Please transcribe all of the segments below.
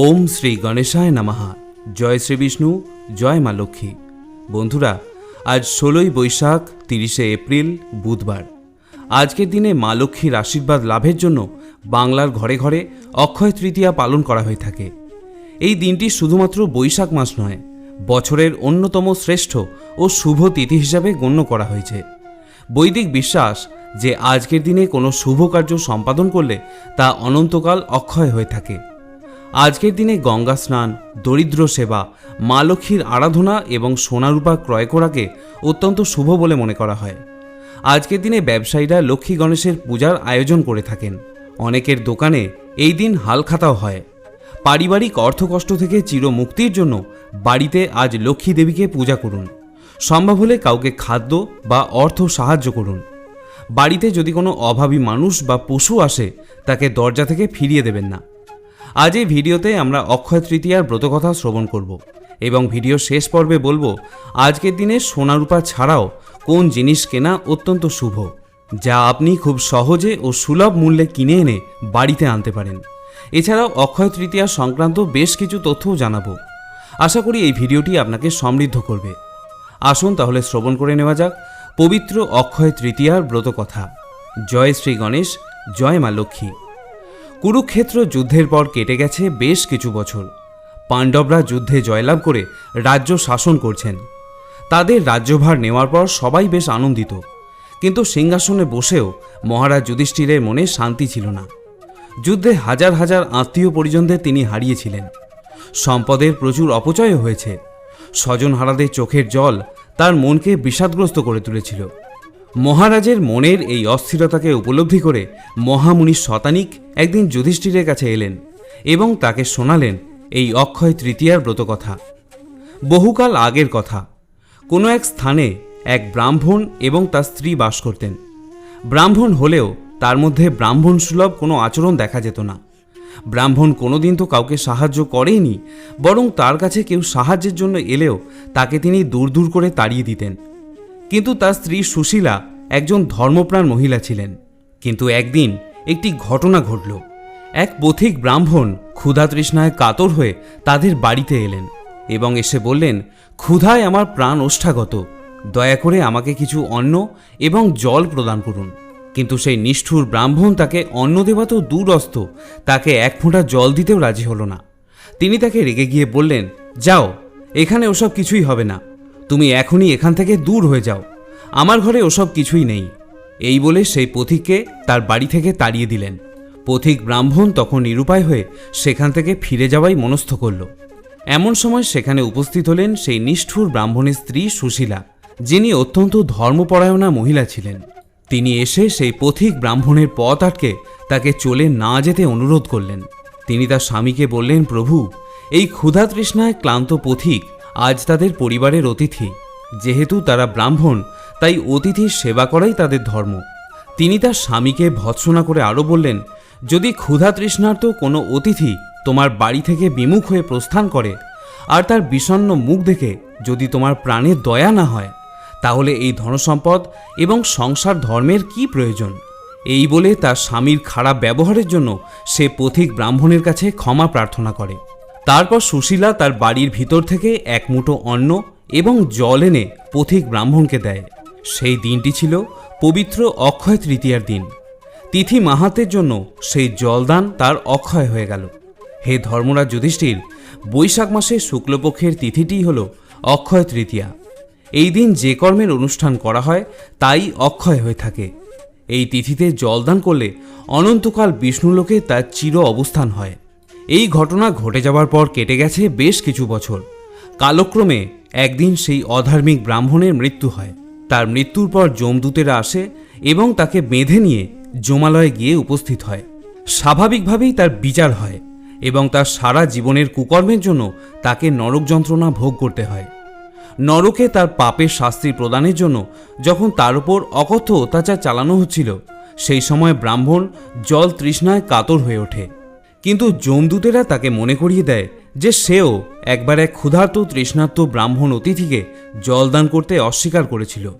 ওম শ্রী গণেশায় নামাহা জয় শ্রী বিষ্ণু, জয় মা লক্ষ্মী। বন্ধুরা, আজ ষোলোই বৈশাখ, তিরিশে এপ্রিল, বুধবার। আজকের দিনে মা লক্ষ্মীর আশীর্বাদ লাভের জন্য বাংলার ঘরে ঘরে অক্ষয় তৃতীয়া পালন করা হয়ে থাকে। এই দিনটি শুধুমাত্র বৈশাখ মাস নয়, বছরের অন্যতম শ্রেষ্ঠ ও শুভ তিথি হিসাবে গণ্য করা হয়েছে। বৈদিক বিশ্বাস যে আজকের দিনে কোনো শুভ কার্য সম্পাদন করলে তা অনন্তকাল অক্ষয় হয়ে থাকে। আজকের দিনে গঙ্গা স্নান, দরিদ্র সেবা, মা লক্ষ্মীর আরাধনা এবং সোনারূপা ক্রয় করাকে অত্যন্ত শুভ বলে মনে করা হয়। আজকের দিনে ব্যবসায়ীরা লক্ষ্মী গণেশের পূজার আয়োজন করে থাকেন। অনেকের দোকানে এই দিন হালখাতাও হয়। পারিবারিক অর্থকষ্ট থেকে চিরমুক্তির জন্য বাড়িতে আজ লক্ষ্মী দেবীকে পূজা করুন। সম্ভব হলে কাউকে খাদ্য বা অর্থ সাহায্য করুন। বাড়িতে যদি কোনো অভাবী মানুষ বা পশু আসে, তাকে দরজা থেকে ফিরিয়ে দেবেন না। আজ এই ভিডিওতে আমরা অক্ষয় তৃতীয়ার ব্রতকথা শ্রবণ করব এবং ভিডিও শেষ পর্বে বলব, আজকের দিনে সোনারূপা ছাড়াও কোন জিনিস কেনা অত্যন্ত শুভ, যা আপনি খুব সহজে ও সুলভ মূল্যে কিনে এনে বাড়িতে আনতে পারেন। এছাড়াও অক্ষয় তৃতীয়া সংক্রান্ত বেশ কিছু তথ্যও জানাব। আশা করি এই ভিডিওটি আপনাকে সমৃদ্ধ করবে। আসুন তাহলে শ্রবণ করে নেওয়া যাক পবিত্র অক্ষয় তৃতীয়ার ব্রতকথা। জয় শ্রী গণেশ, জয় মা লক্ষ্মী। কুরুক্ষেত্র যুদ্ধের পর কেটে গেছে বেশ কিছু বছর। পাণ্ডবরা যুদ্ধে জয়লাভ করে রাজ্য শাসন করছেন। তাদের রাজ্যভার নেওয়ার পর সবাই বেশ আনন্দিত। কিন্তু সিংহাসনে বসেও মহারাজ যুধিষ্ঠিরের মনে শান্তি ছিল না। যুদ্ধে হাজার হাজার আত্মীয় পরিজনদের তিনি হারিয়েছিলেন। সম্পদের প্রচুর অপচয় হয়েছে। স্বজনহারাদের চোখের জল তার মনকে বিষাদগ্রস্ত করে তুলেছিল। মহারাজের মনের এই অস্থিরতাকে উপলব্ধি করে মহামুনি শতানিক একদিন যুধিষ্ঠিরের কাছে এলেন এবং তাকে শোনালেন এই অক্ষয় তৃতীয়ার ব্রতকথা। বহুকাল আগের কথা। কোনো এক স্থানে এক ব্রাহ্মণ এবং তার স্ত্রী বাস করতেন। ব্রাহ্মণ হলেও তার মধ্যে ব্রাহ্মণ সুলভ কোনো আচরণ দেখা যেত না। ব্রাহ্মণ কোনোদিন তো কাউকে সাহায্য করেইনি, বরং তার কাছে কেউ সাহায্যের জন্য এলেও তাকে তিনি দূর দূর করে তাড়িয়ে দিতেন। কিন্তু তার স্ত্রী সুশীলা একজন ধর্মপ্রাণ মহিলা ছিলেন। কিন্তু একদিন একটি ঘটনা ঘটল। এক পথিক ব্রাহ্মণ ক্ষুধা তৃষ্ণায় কাতর হয়ে তাদের বাড়িতে এলেন এবং এসে বললেন, ক্ষুধায় আমার প্রাণ ওষ্ঠাগত। দয়া করে আমাকে কিছু অন্ন এবং জল প্রদান করুন। কিন্তু সেই নিষ্ঠুর ব্রাহ্মণ তাকে অন্ন দেওয়া তো দূরস্থ তাকে এক ফোঁটা জল দিতেও রাজি হলো না। তিনি তাকে রেগে গিয়ে বললেন, যাও, এখানে ওসব কিছুই হবে না। তুমি এখনই এখান থেকে দূর হয়ে যাও। আমার ঘরে ওসব কিছুই নেই। এই বলে সেই পথিককে তার বাড়ি থেকে তাড়িয়ে দিলেন। পথিক ব্রাহ্মণ তখন নিরুপায় হয়ে সেখান থেকে ফিরে যাওয়াই মনস্থ করল। এমন সময় সেখানে উপস্থিত হলেন সেই নিষ্ঠুর ব্রাহ্মণের স্ত্রী সুশীলা, যিনি অত্যন্ত ধর্মপরায়ণা মহিলা ছিলেন। তিনি এসে সেই পথিক ব্রাহ্মণের পথ আটকে তাকে চলে না যেতে অনুরোধ করলেন। তিনি তার স্বামীকে বললেন, প্রভু, এই ক্ষুধা তৃষ্ণায় ক্লান্ত পথিক আজ তাদের পরিবারের অতিথি। যেহেতু তারা ব্রাহ্মণ তাই অতিথির সেবা করাই তাদের ধর্ম। তিনি তার স্বামীকে ভৎসনা করে আরও বললেন, যদি ক্ষুধা তৃষ্ণার্ত কোনো অতিথি তোমার বাড়ি থেকে বিমুখ হয়ে প্রস্থান করে আর তার বিষণ্ণ মুখ দেখে যদি তোমার প্রাণের দয়া না হয়, তাহলে এই ধনসম্পদ এবং সংসার ধর্মের কি প্রয়োজন? এই বলে তার স্বামীর খারাপ ব্যবহারের জন্য সে পথিক ব্রাহ্মণের কাছে ক্ষমা প্রার্থনা করে। তারপর সুশীলা তার বাড়ির ভিতর থেকে এক মুঠো অন্ন এবং জল এনে পথিক ব্রাহ্মণকে দেয়। সেই দিনটি ছিল পবিত্র অক্ষয় তৃতীয়ার দিন। তিথি মাহাতের জন্য সেই জলদান তার অক্ষয় হয়ে গেল। হে ধর্মরাজ যুধিষ্ঠির, বৈশাখ মাসের শুক্লপক্ষের তিথিটিই হল অক্ষয় তৃতীয়া। এই দিন যে কর্মের অনুষ্ঠান করা হয়, তাই অক্ষয় হয়ে থাকে। এই তিথিতে জলদান করলে অনন্তকাল বিষ্ণুলোকে তার চির অবস্থান হয়। এই ঘটনা ঘটে যাওয়ার পর কেটে গেছে বেশ কিছু বছর। কালক্রমে একদিন সেই অধার্মিক ব্রাহ্মণের মৃত্যু হয়। তার মৃত্যুর পর যমদূতেরা আসে এবং তাকে বেঁধে নিয়ে জমালয়ে গিয়ে উপস্থিত হয়। স্বাভাবিকভাবেই তার বিচার হয় এবং তার সারা জীবনের কুকর্মের জন্য তাকে নরক যন্ত্রণা ভোগ করতে হয়। নরকে তার পাপের শাস্তি প্রদানের জন্য যখন তার উপর অকথ্য অত্যাচার চালানো হচ্ছিল, সেই সময় ব্রাহ্মণ জল তৃষ্ণায় কাতর হয়ে ওঠে। কিন্তু যমদূতেরা তাকে মনে করিয়ে দেয় যে সেও একবার এক ক্ষুধার্ত তৃষ্ণার্ত ব্রাহ্মণ অতিথিকে জলদান করতে অস্বীকার করেছিল।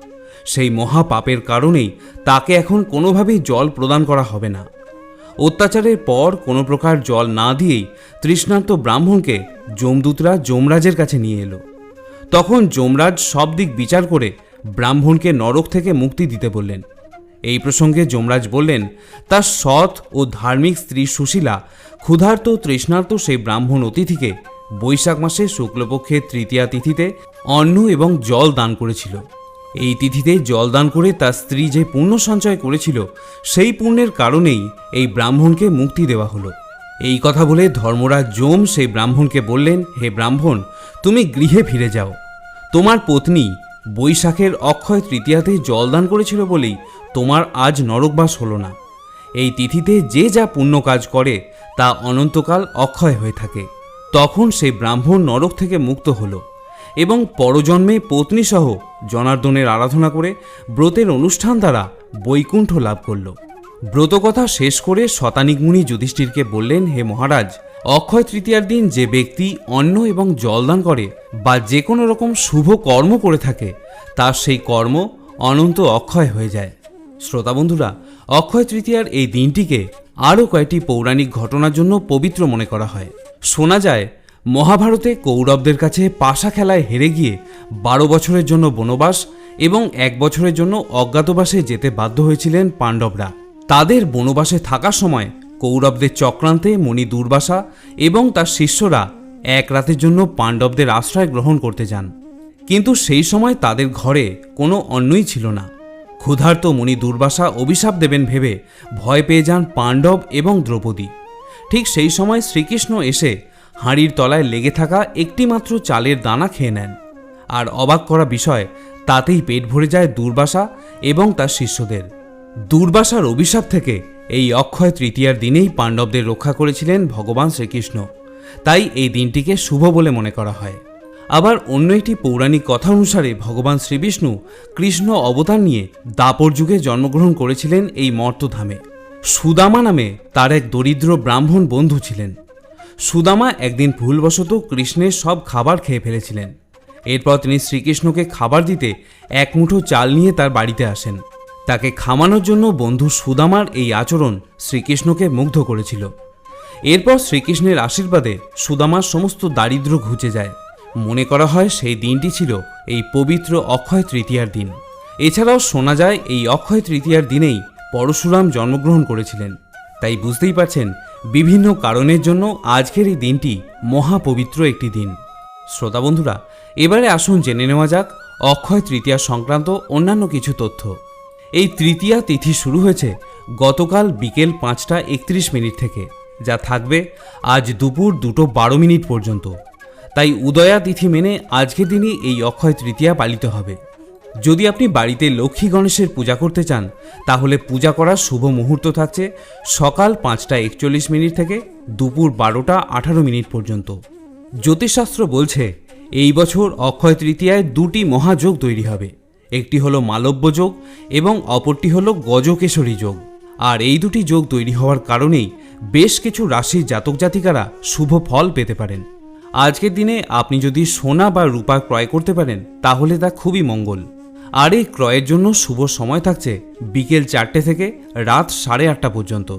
সেই মহা পাপের কারণেই তাকে এখন কোনোভাবেই জল প্রদান করা হবে না। অত্যাচারের পর কোনো প্রকার জল না দিয়েই তৃষ্ণার্ত ব্রাহ্মণকে যমদূতরা যমরাজের কাছে নিয়ে এলো। তখন যমরাজ সব দিক বিচার করে ব্রাহ্মণকে নরক থেকে মুক্তি দিতে বললেন। এই প্রসঙ্গে যমরাজ বললেন, তার সৎ ও ধার্মিক স্ত্রী সুশীলা ক্ষুধার্ত তৃষ্ণার্ত সেই ব্রাহ্মণ অতিথিকে বৈশাখ মাসে শুক্লপক্ষের তৃতীয়া তিথিতে অন্ন এবং জল দান করেছিল। এই তিথিতে জল দান করে তার স্ত্রী যে পুণ্য সঞ্চয় করেছিল, সেই পুণ্যের কারণেই এই ব্রাহ্মণকে মুক্তি দেওয়া হলো। এই কথা বলে ধর্মরাজ যম সেই ব্রাহ্মণকে বললেন, হে ব্রাহ্মণ, তুমি গৃহে ফিরে যাও। তোমার পত্নী বৈশাখের অক্ষয় তৃতীয়াতে জলদান করেছিল বলেই তোমার আজ নরকবাস হলো না। এই তিথিতে যে যা পুণ্য কাজ করে, তা অনন্তকাল অক্ষয় হয়ে থাকে। তখন সেই ব্রাহ্মণ নরক থেকে মুক্ত হল এবং পরজন্মে পত্নীসহ জনার্দনের আরাধনা করে ব্রতের অনুষ্ঠান দ্বারা বৈকুণ্ঠ লাভ করল। ব্রতকথা শেষ করে শতানিক মুনি যুধিষ্ঠিরকে বললেন, হে মহারাজ, অক্ষয় তৃতীয়ার দিন যে ব্যক্তি অন্ন এবং জলদান করে বা যে কোনো রকম শুভ কর্ম করে থাকে, তার সেই কর্ম অনন্ত অক্ষয় হয়ে যায়। শ্রোতা বন্ধুরা, অক্ষয় তৃতীয়ার এই দিনটিকে আরও কয়েকটি পৌরাণিক ঘটনার জন্য পবিত্র মনে করা হয়। শোনা যায়, মহাভারতে কৌরবদের কাছে পাশা খেলায় হেরে গিয়ে বারো বছরের জন্য বনবাস এবং এক বছরের জন্য অজ্ঞাতবাসে যেতে বাধ্য হয়েছিলেন পাণ্ডবরা। তাদের বনবাসে থাকার সময় কৌরবদের চক্রান্তে মণি দুর্বাসা এবং তার শিষ্যরা এক রাতের জন্য পাণ্ডবদের আশ্রয় গ্রহণ করতে যান। কিন্তু সেই সময় তাদের ঘরে কোনো অন্নই ছিল না। ক্ষুধার্ত মণি দুর্বাসা অভিশাপ দেবেন ভেবে ভয় পেয়ে যান পাণ্ডব এবং দ্রৌপদী। ঠিক সেই সময় শ্রীকৃষ্ণ এসে হাঁড়ির তলায় লেগে থাকা একটিমাত্র চালের দানা খেয়ে নেন। আর অবাক করা বিষয়, তাতেই পেট ভরে যায় দুর্বাসা এবং তার শিষ্যদের। দুর্বাসার অভিশাপ থেকে এই অক্ষয় তৃতীয়ার দিনেই পাণ্ডবদের রক্ষা করেছিলেন ভগবান শ্রীকৃষ্ণ। তাই এই দিনটিকে শুভ বলে মনে করা হয়। আবার অন্য একটি পৌরাণিক কথা অনুসারে ভগবান শ্রীবিষ্ণু কৃষ্ণ অবতার নিয়ে দাপর যুগে জন্মগ্রহণ করেছিলেন এই মর্তধামে। সুদামা নামে তার এক দরিদ্র ব্রাহ্মণ বন্ধু ছিলেন। সুদামা একদিন ভুলবশত কৃষ্ণের সব খাবার খেয়ে ফেলেছিলেন। এরপর তিনি শ্রীকৃষ্ণকে খাবার দিতে এক মুঠো চাল নিয়ে তার বাড়িতে আসেন। তাকে খামানোর জন্য বন্ধু সুদামার এই আচরণ শ্রীকৃষ্ণকে মুগ্ধ করেছিল। এরপর শ্রীকৃষ্ণের আশীর্বাদে সুদামার সমস্ত দারিদ্র্য ঘুচে যায়। মনে করা হয় সেই দিনটি ছিল এই পবিত্র অক্ষয় তৃতীয়ার দিন। এছাড়াও শোনা যায় এই অক্ষয় তৃতীয়ার দিনেই পরশুরাম জন্মগ্রহণ করেছিলেন। তাই বুঝতেই পারছেন, বিভিন্ন কারণের জন্য আজকের এই দিনটি মহাপবিত্র একটি দিন। শ্রোতা বন্ধুরা, এবারে আসুন জেনে নেওয়া যাক অক্ষয় তৃতীয়া সংক্রান্ত অন্যান্য কিছু তথ্য। এই তৃতীয়া তিথি শুরু হয়েছে গতকাল বিকেল পাঁচটা একত্রিশ মিনিট থেকে, যা থাকবে আজ দুপুর দুটো বারো মিনিট পর্যন্ত। তাই উদয়া তিথি মেনে আজকের দিনই এই অক্ষয় তৃতীয়া পালিত হবে। যদি আপনি বাড়িতে লক্ষ্মী গণেশের পূজা করতে চান, তাহলে পূজা করার শুভ মুহূর্ত থাকছে সকাল পাঁচটা একচল্লিশ মিনিট থেকে দুপুর বারোটা আঠারো মিনিট পর্যন্ত। জ্যোতিষশাস্ত্র বলছে, এই বছর অক্ষয় তৃতীয়ায় দুটি মহাযোগ তৈরি হবে। একটি হলো মালব্য যোগ এবং অপরটি হলো গজকেশরী যোগ। আর এই দুটি যোগ তৈরি হওয়ার কারণেই বেশ কিছু রাশির জাতক জাতিকারা শুভ ফল পেতে পারেন। আজকের দিনে আপনি যদি সোনা বা রূপা ক্রয় করতে পারেন, তাহলে তা খুবই মঙ্গল। আর এই ক্রয়ের জন্য শুভ সময় থাকছে বিকেল চারটে থেকে রাত সাড়ে আটটা পর্যন্ত।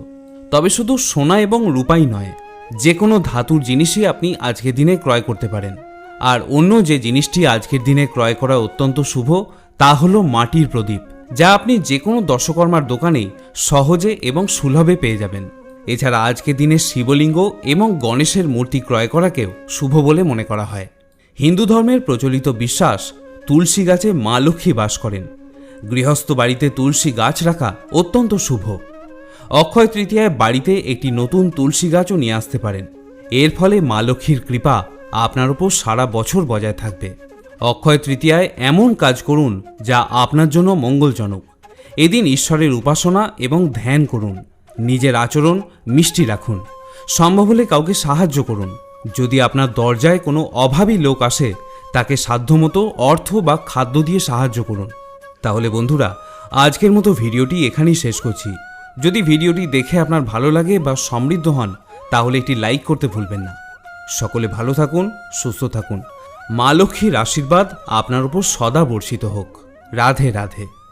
তবে শুধু সোনা এবং রূপাই নয়, যে কোনো ধাতুর জিনিসই আপনি আজকের দিনে ক্রয় করতে পারেন। আর অন্য যে জিনিসটি আজকের দিনে ক্রয় করা অত্যন্ত শুভ, তা হলো মাটির প্রদীপ, যা আপনি যে কোনো দর্শকর্মার দোকানেই সহজে এবং সুলভে পেয়ে যাবেন। এছাড়া আজকের দিনে শিবলিঙ্গ এবং গণেশের মূর্তি ক্রয় করাকেও শুভ বলে মনে করা হয়। হিন্দু ধর্মের প্রচলিত বিশ্বাস তুলসী গাছে মা লক্ষ্মী বাস করেন। গৃহস্থ বাড়িতে তুলসী গাছ রাখা অত্যন্ত শুভ। অক্ষয় তৃতীয়ায় বাড়িতে একটি নতুন তুলসী গাছও নিয়ে আসতে পারেন। এর ফলে মা লক্ষ্মীর কৃপা আপনার উপর সারা বছর বজায় থাকবে। অক্ষয় তৃতীয়ায় এমন কাজ করুন যা আপনার জন্য মঙ্গলজনক। এদিন ঈশ্বরের উপাসনা এবং ধ্যান করুন। নিজের আচরণ মিষ্টি রাখুন। সম্ভব হলে কাউকে সাহায্য করুন। যদি আপনার দরজায় কোনো অভাবী লোক আসে তাকে সাধ্যমতো অর্থ বা খাদ্য দিয়ে সাহায্য করুন। তাহলে বন্ধুরা, আজকের মতো ভিডিওটি এখানেই শেষ করছি। যদি ভিডিওটি দেখে আপনার ভালো লাগে বা সমৃদ্ধ হন, তাহলে একটি লাইক করতে ভুলবেন না। সকলে ভালো থাকুন, সুস্থ থাকুন। মা লক্ষ্মীর আশীর্বাদ আপনার উপর সদা বর্ষিত হোক। রাধে রাধে।